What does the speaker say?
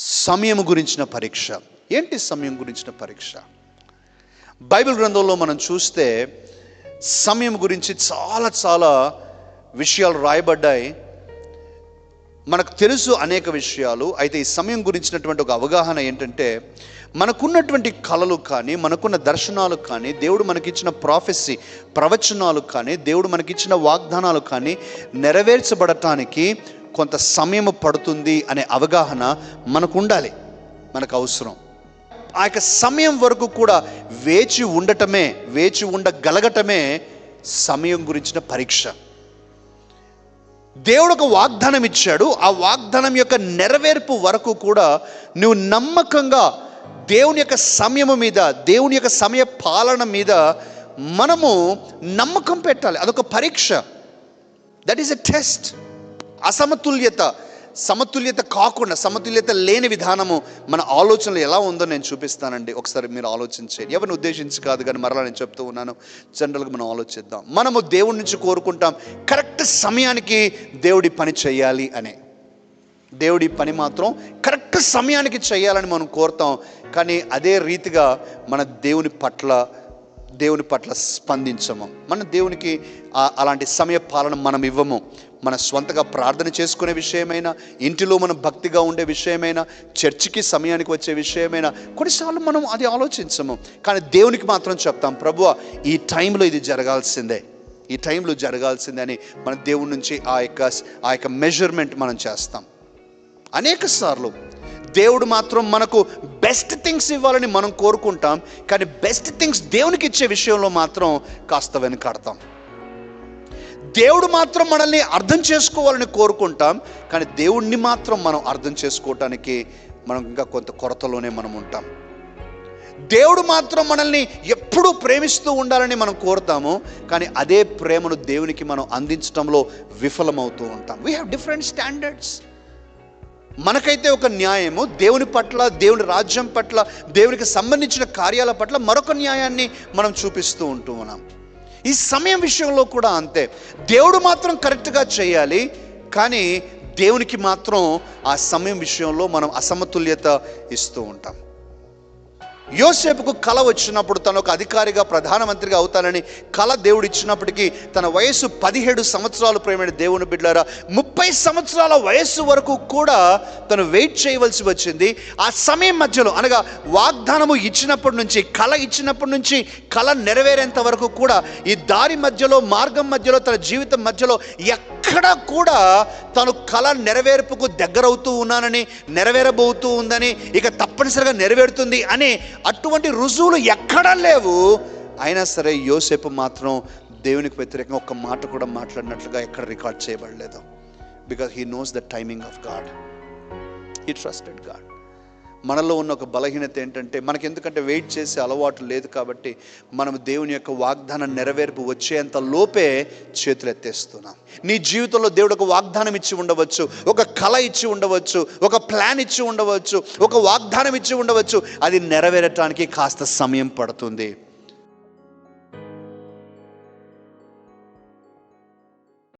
సమయం గురించిన పరీక్ష. ఏంటి సమయం గురించిన పరీక్ష? బైబిల్ గ్రంథంలో మనం చూస్తే సమయం గురించి చాలా చాలా విషయాలు రాయబడ్డాయి. మనకు తెలుసు అనేక విషయాలు. అయితే ఈ సమయం గురించినటువంటి ఒక అవగాహన ఏంటంటే మనకున్నటువంటి కళలు కానీ మనకున్న దర్శనాలు కానీ దేవుడు మనకిచ్చిన ప్రాఫెసీ ప్రవచనాలు కానీ దేవుడు మనకిచ్చిన వాగ్దానాలు కానీ నెరవేర్చబడటానికి కొంత సమయం పడుతుంది అనే అవగాహన మనకు ఉండాలి మనకు అవసరం ఆ యొక్క సమయం వరకు కూడా వేచి ఉండటమే వేచి ఉండగలగటమే సమయం గురించిన పరీక్ష. దేవుడు ఒక వాగ్దానం ఇచ్చాడు ఆ వాగ్దానం యొక్క నెరవేర్పు వరకు కూడా నువ్వు నమ్మకంగా దేవుని యొక్క సమయము మీద దేవుని యొక్క సమయ పాలన మీద మనము నమ్మకం పెట్టాలి. అదొక పరీక్ష. దట్ ఈస్ ఎ టెస్ట్ అసమతుల్యత సమతుల్యత కాకుండా సమతుల్యత లేని విధానము మన ఆలోచనలు ఎలా ఉందో నేను చూపిస్తానండి. ఒకసారి మీరు ఆలోచించండి ఎవరిని ఉద్దేశించి కాదు కానీ మరలా నేను చెప్తూ ఉన్నాను. జనరల్గా మనం ఆలోచిద్దాం. మనము దేవుడి నుంచి కోరుకుంటాం కరెక్ట్ సమయానికి దేవుడి పని చేయాలి అనే. దేవుడి పని మాత్రం కరెక్ట్ సమయానికి చేయాలని మనం కోరుతాం. కానీ అదే రీతిగా మన దేవుని పట్ల దేవుని పట్ల స్పందించము. మన దేవునికి అలాంటి సమయ పాలన మనం ఇవ్వము. మన స్వంతగా ప్రార్థన చేసుకునే విషయమైనా ఇంటిలో మనం భక్తిగా ఉండే విషయమైనా చర్చికి సమయానికి వచ్చే విషయమైనా కొన్నిసార్లు మనం అది ఆలోచించము. కానీ దేవునికి మాత్రం చెప్తాం ప్రభు ఈ టైంలో ఇది జరగాల్సిందే. ఈ టైంలో జరగాల్సిందే అని మన దేవుడి నుంచి ఆ యొక్క ఆ యొక్క మెజర్మెంట్ మనం చేస్తాం. అనేక సార్లు దేవుడు మాత్రం మనకు బెస్ట్ థింగ్స్ ఇవ్వాలని మనం కోరుకుంటాం కానీ బెస్ట్ థింగ్స్ దేవునికి ఇచ్చే విషయంలో మాత్రం కాస్త వెనుకాడతాం. దేవుడు మాత్రం మనల్ని అర్థం చేసుకోవాలని కోరుకుంటాం కానీ దేవుణ్ణి మాత్రం మనం అర్థం చేసుకోవటానికి మనం ఇంకా కొంత కొరతలోనే మనం ఉంటాం. దేవుడు మాత్రం మనల్ని ఎప్పుడూ ప్రేమిస్తూ ఉండాలని మనం కోరుతాము కానీ అదే ప్రేమను దేవునికి మనం అందించడంలో విఫలమవుతూ ఉంటాం. వీ హ్యావ్ డిఫరెంట్ స్టాండర్డ్స్ మనకైతే ఒక న్యాయము దేవుని పట్ల దేవుని రాజ్యం పట్ల దేవునికి సంబంధించిన కార్యాల పట్ల మరొక న్యాయాన్ని మనం చూపిస్తూ ఉంటూ ఉన్నాం. ఈ సమయం విషయంలో కూడా అంతే. దేవుడు మాత్రం కరెక్ట్గా చేయాలి కానీ దేవునికి మాత్రం ఆ సమయం విషయంలో మనం అసమతుల్యత ఇస్తూ ఉంటాం. యోసేపుకు కళ వచ్చినప్పుడు తను ఒక అధికారిగా ప్రధానమంత్రిగా అవుతానని కళ దేవుడు ఇచ్చినప్పటికీ తన వయస్సు పదిహేడు సంవత్సరాలు ప్రేమైన దేవుని బిడ్డారా ముప్పై సంవత్సరాల వయస్సు వరకు కూడా తను వెయిట్ చేయవలసి వచ్చింది. ఆ సమయం మధ్యలో అనగా వాగ్దానము ఇచ్చినప్పటి నుంచి కళ ఇచ్చినప్పటి నుంచి కళ నెరవేరేంత వరకు కూడా ఈ దారి మధ్యలో మార్గం మధ్యలో తన జీవితం మధ్యలో ఎక్కడా కూడా తను కళ నెరవేర్పుకు దగ్గరవుతూ ఉన్నానని నెరవేరబోతూ ఉందని ఇక తప్పనిసరిగా నెరవేరుతుంది అని అటువంటి రుజువులు ఎక్కడా లేవు. అయినా సరే యోసేపు మాత్రం దేవునికి వ్యతిరేకంగా ఒక్క మాట కూడా మాట్లాడినట్లుగా ఎక్కడ రికార్డ్ చేయబడలేదు. Because he knows the timing of God he trusted God మనలో ఉన్న ఒక బలహీనత ఏంటంటే మనకి ఎందుకంటే వెయిట్ చేసే అలవాటు లేదు కాబట్టి మనం దేవుని యొక్క వాగ్దానం నెరవేర్పు వచ్చేంత లోపే చేతులు ఎత్తేస్తున్నాం. నీ జీవితంలో దేవుడు ఒక వాగ్దానం ఇచ్చి ఉండవచ్చు ఒక కళ ఇచ్చి ఉండవచ్చు ఒక ప్లాన్ ఇచ్చి ఉండవచ్చు ఒక వాగ్దానం ఇచ్చి ఉండవచ్చు. అది నెరవేరటానికి కాస్త సమయం పడుతుంది.